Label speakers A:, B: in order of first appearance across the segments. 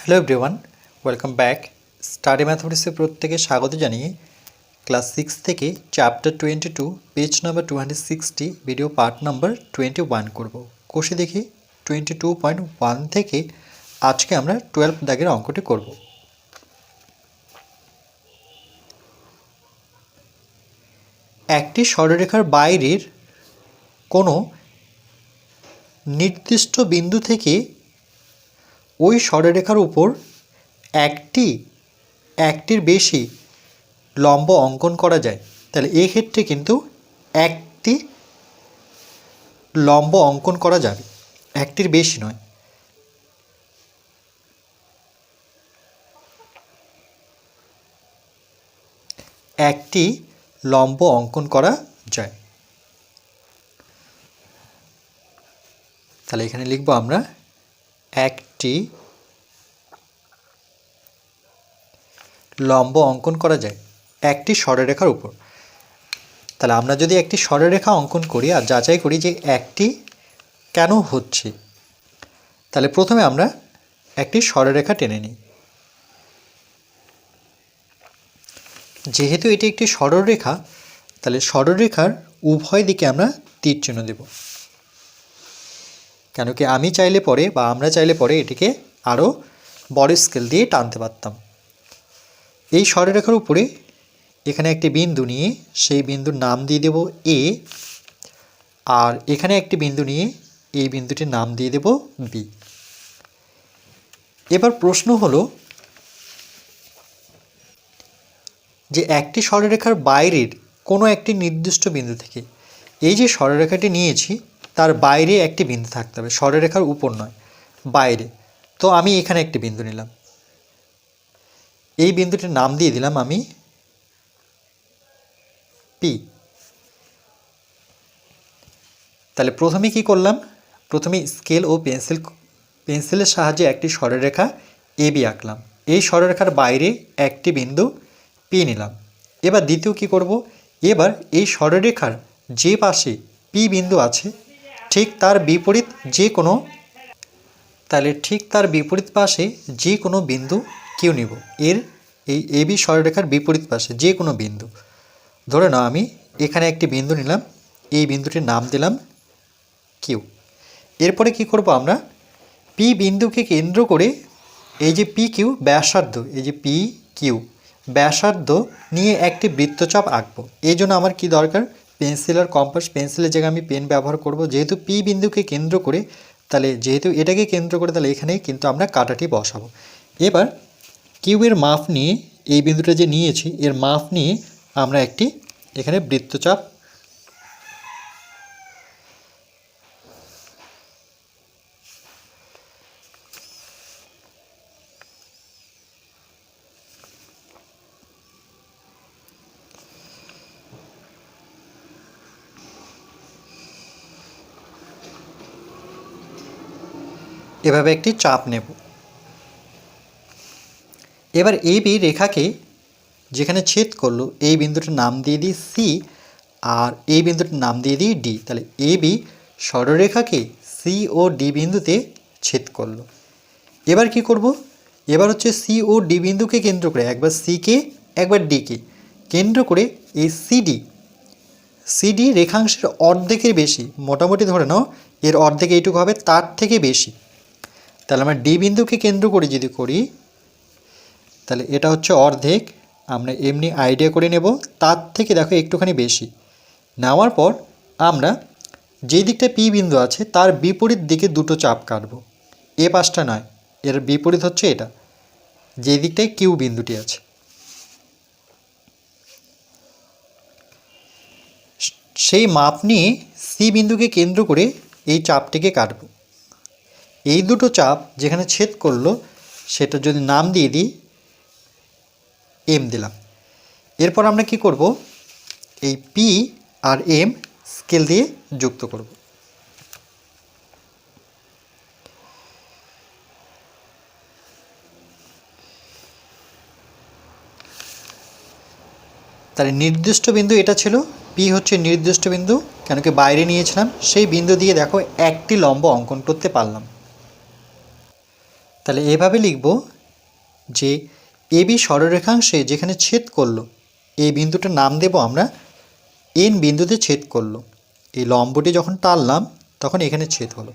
A: Hello everyone welcome back study ম্যাথমেটিক্সের প্রত্যেকে স্বাগত জানিয়ে ক্লাস সিক্স থেকে chapter twenty two page number two hundred sixty video part number twenty one করব। কোষে দেখি টোয়েন্টি টু পয়েন্ট ওয়ান থেকে আজকে আমরা টুয়েলভ দাগের অঙ্কটি করব। একটি সরলরেখার বাইরের কোনো নির্দিষ্ট বিন্দু থেকে ওই সরলরেখার উপর একটি, একটির বেশি লম্ব অঙ্কন করা যায়। তাহলে এক্ষেত্রে কিন্তু একটি লম্ব অঙ্কন করা যাবে। একটির বেশি নয়। একটি লম্ব অঙ্কন করা যায়। তাহলে এখানে লিখব আমরা একটি লম্ব অঙ্কন করা যায়। একটি সরলরেখার উপর। তাহলে আমরা যদি একটি সরলরেখা অঙ্কন করি আর যাচাই করি যে একটি কেন হচ্ছে, তাহলে প্রথমে আমরা একটি সরলরেখা টেনে নিই। যেহেতু এটি একটি সরলরেখা তাহলে সরলরেখার উভয় দিকে আমরা তীর চিহ্ন দেব। কেন কি আমি চাইলে পরে বা আমরা চাইলে পরে এটিকে আরও বড় স্কেল দিয়ে টানতে পারতাম। এই সরলরেখার উপরে এখানে একটি বিন্দু নিয়ে সেই বিন্দুর নাম দিয়ে দেব এ আর এখানে একটি বিন্দু নিয়ে এই বিন্দুটির নাম দিয়ে দেব বি এবার প্রশ্ন হলো যে একটি সরলরেখার বাইরের কোনো একটি নির্দিষ্ট বিন্দু থেকে এই যে সরলরেখাটি নিয়েছি তার বাইরে একটি বিন্দু থাকতে হবে। সরলরেখার উপর নয়, বাইরে। তো আমি এখানে একটি বিন্দু নিলাম। এই বিন্দুটির নাম দিয়ে দিলাম আমি পি তাহলে প্রথমে কি করলাম? প্রথমে স্কেল ও পেন্সিল, পেন্সিলের সাহায্যে একটি সরলরেখা এ বি আঁকলাম। এই সরলরেখার বাইরে একটি বিন্দু পি নিলাম। এবার দ্বিতীয় কি করব? এবার এই সরলরেখার যে পাশে পি বিন্দু আছে ঠিক তার বিপরীত যে কোনো, তাহলে ঠিক তার বিপরীত পাশে যে কোনো বিন্দু কিউ নিব। এর এই এবি সরলরেখার বিপরীত পাশে যে কোনো বিন্দু। ধরে নাও আমি এখানে একটি বিন্দু নিলাম, এই বিন্দুটির নাম দিলাম কিউ এরপরে কি করব আমরা? পি বিন্দুকে কেন্দ্র করে এই যে পি কিউ ব্যাসার্ধ, এই যে পি কিউ ব্যাসার্ধ নিয়ে একটি বৃত্তচাপ আঁকবো। এই জন্য আমার কি দরকার? পেন্সিল আর কম্পাস, পেন্সিলের জায়গায় আমি পেন ব্যবহার করব। যেহেতু পি বিন্দুকে কেন্দ্র করে, তাহলে যেহেতু এটাকে কেন্দ্র করে, তাহলে এখানে কিন্তু আমরা কাটাটি বসাবো। এবার কিউবের মাপ নিয়ে, এই বিন্দুটা যে নিয়েছি, এর মাপ নিয়ে আমরা একটি এখানে বৃত্তচাপ এভাবে একটি চাপ নেব। এবার এই বি রেখাকে যেখানে ছেদ করল এই বিন্দুটার নাম দিয়ে দিই সি আর এই বিন্দুটার নাম দিয়ে দিই ডি। তাহলে এ বি সরলরেখাকে সি ও ডি বিন্দুতে ছেদ করল। এবার কি করব? এবার হচ্ছে সি ও ডি বিন্দুকে কেন্দ্র করে, একবার সিকে একবার ডিকে কেন্দ্র করে এই সিডি সিডি রেখাংশের অর্ধেকের বেশি, মোটামুটি ধরে নাও, এর অর্ধেক এইটুকু হবে, তার থেকে বেশি। তাহলে আমরা ডি বিন্দুকে কেন্দ্র করে যদি করি, তাহলে এটা হচ্ছে অর্ধেক, আমরা এমনি আইডিয়া করে নেব, তার থেকে দেখো একটুখানি বেশি। নেওয়ার পর আমরা যেই দিকটা পি বিন্দু আছে, তার বিপরীত দিকে দুটো চাপ কাটবো। এ পাশটা নয়, এর বিপরীত হচ্ছে এটা যে দিকটায় কিউ বিন্দুটি আছে। সেই মাপ নিয়ে সি বিন্দুকে কেন্দ্র করে এই চাপটিকে কাটবো। এই দুটো চাপ যেখানে ছেদ করল, সেটা যদি নাম দিয়ে দিই এম দিলাম। এরপর আমরা কি করব? এই পি আর এম স্কেল দিয়ে যুক্ত করব। তাহলে নির্দিষ্ট বিন্দু এটা ছিল পি হচ্ছে নির্দিষ্ট বিন্দু, কেন কি বাইরে নিয়েছিলাম, সেই বিন্দু দিয়ে দেখো একটি লম্ব অঙ্কন করতে পারলাম। তাহলে এভাবে লিখব যে এবি সরলরেখাংশে যেখানে ছেদ করল এই বিন্দুটার নাম দেব আমরা এন বিন্দুতে ছেদ করল। এই লম্বটি যখন টানলাম, তখন এখানে ছেদ হলো।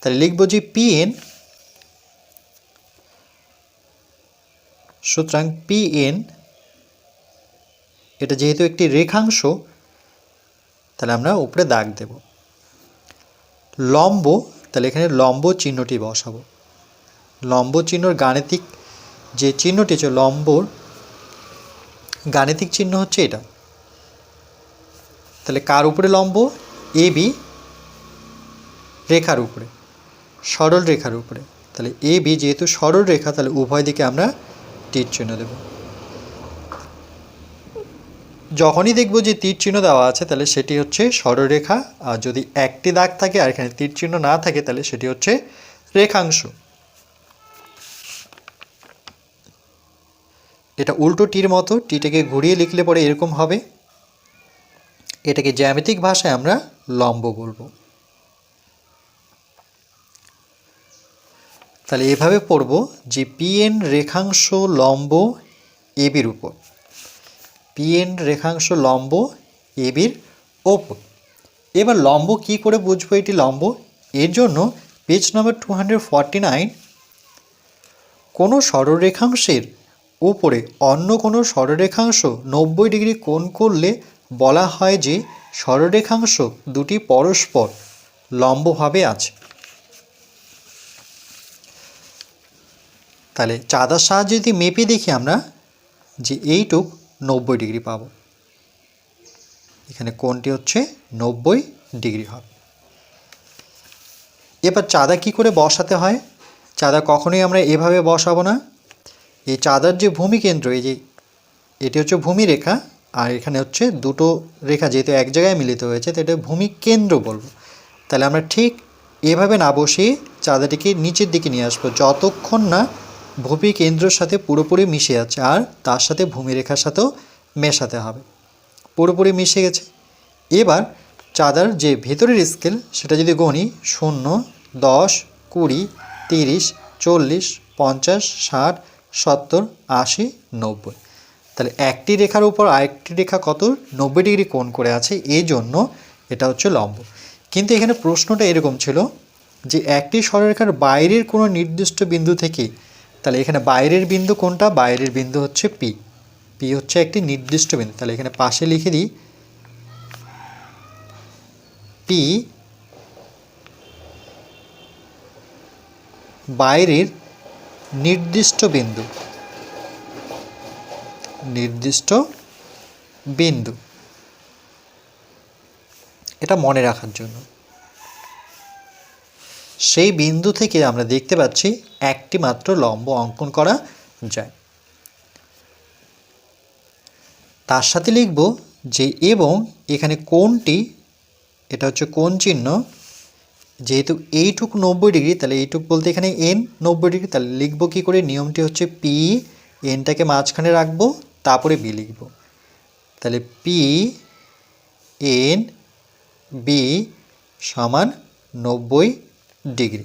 A: তাহলে লিখব যে পি এন সুতরাং পি এন এটা যেহেতু একটি রেখাংশ, তাহলে আমরা উপরে দাগ দেব। লম্ব, তাহলে এখানে লম্ব চিহ্নটি বসাবো। লম্ব চিহ্নর গাণিতিক যে চিহ্নটি হচ্ছে লম্বর গাণিতিক চিহ্ন হচ্ছে এটা। তাহলে কার উপরে লম্ব? এ, বি রেখার উপরে, সরল রেখার উপরে। তাহলে এ, বি যেহেতু সরল রেখা, তাহলে উভয় দিকে আমরা তীর চিহ্ন দেব। যখনই দেখব যে তীর চিহ্ন দেওয়া আছে, তাহলে সেটি হচ্ছে সরলরেখা আর যদি একটি দাগ থাকে আর এখানে তীর চিহ্ন না থাকে, তাহলে সেটি হচ্ছে রেখাংশ। এটা উল্টো টির মতো, টিটাকে ঘুরিয়ে লিখলে পরে এরকম হবে। এটাকে জ্যামিতিক ভাষায় আমরা লম্ব বলব। তাহলে এভাবে পড়ব যে পিএন রেখাংশ লম্ব এবির উপর। পিএন রেখাংশ লম্ব এবির ওপর। এবার লম্ব কি করে বুঝব এটি লম্ব? এর জন্য page number two hundred forty nine কোনো সরলরেখাংশের উপরে অন্য কোনো সরলরেখাংশ নব্বই ডিগ্রি কোণ করলে বলা হয় যে সরলরেখাংশ দুটি পরস্পর লম্বভাবে আছে। তাহলে চাঁদার সাহায্যে যদি মেপে দেখি আমরা যে এইটুক নব্বই ডিগ্রি পাবো। এখানে কোণটি হচ্ছে নব্বই ডিগ্রি হবে। এবার চাঁদা কি করে বসাতে হয়? চাঁদা কখনোই আমরা এভাবে বসাবো না। এই চাঁদার যে ভূমিকেন্দ্র এই যে এটি হচ্ছে ভূমি রেখা, আর এখানে হচ্ছে দুটো রেখা যেহেতু এক জায়গায় মিলিত হয়েছে, তো এটা ভূমি কেন্দ্র বলব। তাহলে আমরা ঠিক এভাবে না বসিয়ে চাঁদাটিকে নিচের দিকে নিয়ে আসব, যতক্ষণ না ভূমি কেন্দ্রের সাথে পুরোপুরি মিশে যাচ্ছে আর তার সাথে ভূমিরেখার সাথেও মেশাতে হবে। পুরোপুরি মিশে গেছে। এবার চাঁদার যে ভেতরের স্কেল সেটা যদি গণি শূন্য, দশ, কুড়ি, তিরিশ, চল্লিশ, পঞ্চাশ, ষাট সত্তর, আশি, নব্বই। তাহলে একটি রেখার উপর আরেকটি রেখা কত? নব্বই ডিগ্রি কোণ করে আছে এই জন্য এটা হচ্ছে লম্ব। কিন্তু এখানে প্রশ্নটা এরকম ছিল যে একটি সরলরেখার বাইরের কোনো নির্দিষ্ট বিন্দু থেকে, তাহলে এখানে বাইরের বিন্দু কোনটা? বাইরের বিন্দু হচ্ছে পি পি হচ্ছে একটি নির্দিষ্ট বিন্দু। তাহলে এখানে পাশে লিখে দিই পি বাইরের নির্দিষ্ট বিন্দু। নির্দিষ্ট বিন্দু। এটা মনে রাখার জন্য। সেই বিন্দু থেকে আমরা দেখতে পাচ্ছি একটি মাত্র লম্ব অঙ্কন করা যায়। তার সাথে লিখব যে এবং এখানে কোনটি, এটা হচ্ছে কোন চিহ্ন যেহেতু এইটুক নব্বই ডিগ্রি, তাহলে এইটুক বলতে এখানে এন নব্বই ডিগ্রি, তাহলে লিখব কী করে? নিয়মটি হচ্ছে পি এনটাকে মাঝখানে রাখব, তারপরে বি লিখব। তাহলে পি এন বি সমান নব্বই ডিগ্রি।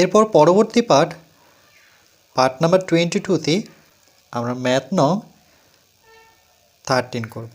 A: এরপর পরবর্তী পাঠ পার্ট নাম্বার টোয়েন্টি টুতে আমরা ম্যাথ নং থার্টিন করব।